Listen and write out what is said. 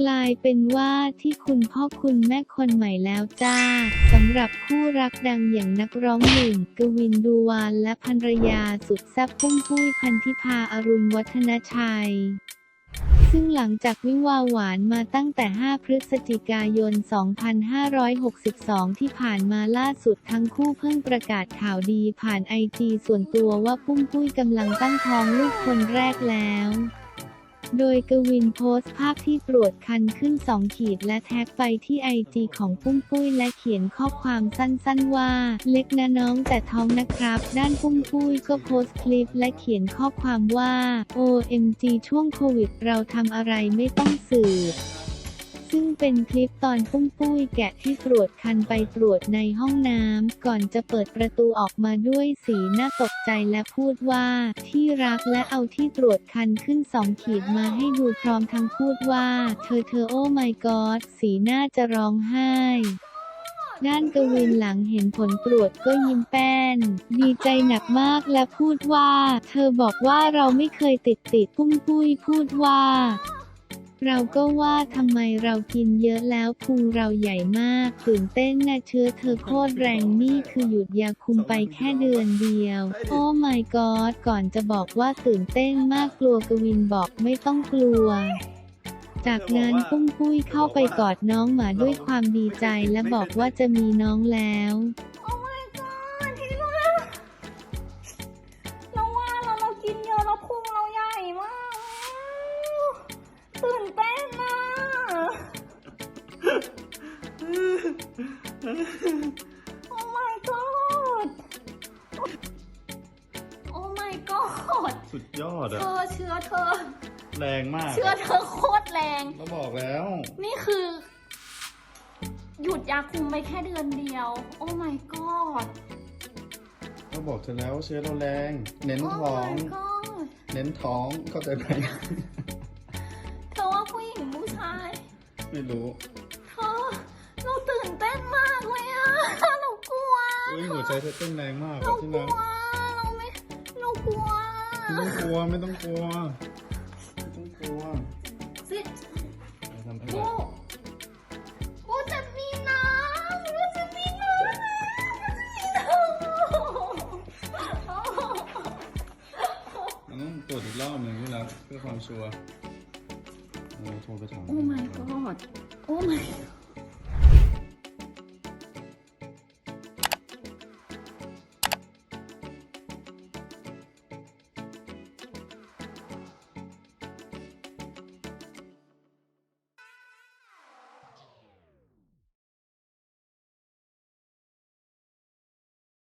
กลายเป็นว่าที่คุณพ่อคุณแม่คนใหม่แล้วจ้าสำหรับคู่รักดังอย่างนักร้องหนุ่มกวินดูวานและภรรยาสุดแซ่บปุ้มปุ้ยพันธิพาอรุณวัฒนชัยซึ่งหลังจากวิวาหวานมาตั้งแต่ 5 พฤศจิกายน 2562 ที่ผ่านมาล่าสุดทั้งคู่เพิ่งประกาศข่าวดีผ่านไอจีส่วนตัวว่าปุ้มปุ้ยกำลังตั้งท้องลูกคนแรกแล้ว โดยกวินโพสต์ภาพที่ตรวจคันขึ้น 2 ขีดและแท็กไปที่ไอจีของปุ้มปุ้ยและเขียนข้อความสั้นๆว่า เล็กนะน้องแต่ท้องนะครับ ด้านปุ้มปุ้ยก็โพสต์คลิปและเขียนข้อความว่า OMG ช่วงโควิดเราทำอะไรไม่ต้องสืบ ซึ่งเป็นคลิปตอนปุ้มปุ้ยแกะที่ตรวจคันไปตรวจในห้องน้ำก่อนจะเปิดประตูออกมาด้วยสีหน้าตกใจและพูดว่า ที่รักและเอาที่ตรวจคันขึ้นสองขีดมาให้ดูพร้อมทั้งพูดว่า เธอเธอโอ้ my god สีหน้าจะร้องไห้ด้านกวินหลังเห็นผลตรวจก็ยิ้มแป้น ดีใจหนักมากและพูดว่า เธอบอกว่าเราไม่เคยติดติดปุ้มปุ้ยพูดว่า เราก็ว่าทำไมเรากินเยอะแล้วพุงเราใหญ่มากตื่นเต้นนะเชื้อเธอโคตรแรงนี่คือหยุดยาคุมไปแค่เดือนเดียว โอ้ my god ก่อนจะบอกว่าตื่นเต้นมากกลัวกวินบอกไม่ต้องกลัวจากนั้นปุ้มปุ้ยเข้าไปกอดน้องหมาด้วยความดีใจและบอกว่าจะมีน้องแล้ว โอ้ my god โอ้ my god สุดยอดเธอะอเชื้อเธอ แรงมากเชื้อเธอโคตรแรง เราบอกแล้ว นี่คือ หยุดยาคุมไปแค่เดือนเดียว โอ้ my god เราบอกเธอแล้วว่าเชื้อเราแรง เน้นโอ้ ท้อง my god เน้นท้องเข้าใจไหม เธอว่าผู้หญิงผู้ชาย ไม่รู้ เธอเราตื่นเต้นม ใจเธอเต้นแรงมากเราที่กลัรัวกเราไม่เรากลัวไม่ต้องกลัวไม่ต้องกลัวไม่ต้องกลัวสิเราทำให้โอ้แบบโอ้จะมีน้ำโอ้จะมีน้ำจะมีน้ำมันต้องตรวจอีกรอบหนึ่งที่รักเพื่อความชัวร์เราโทรไปถามโอ้ my god โอ้ my god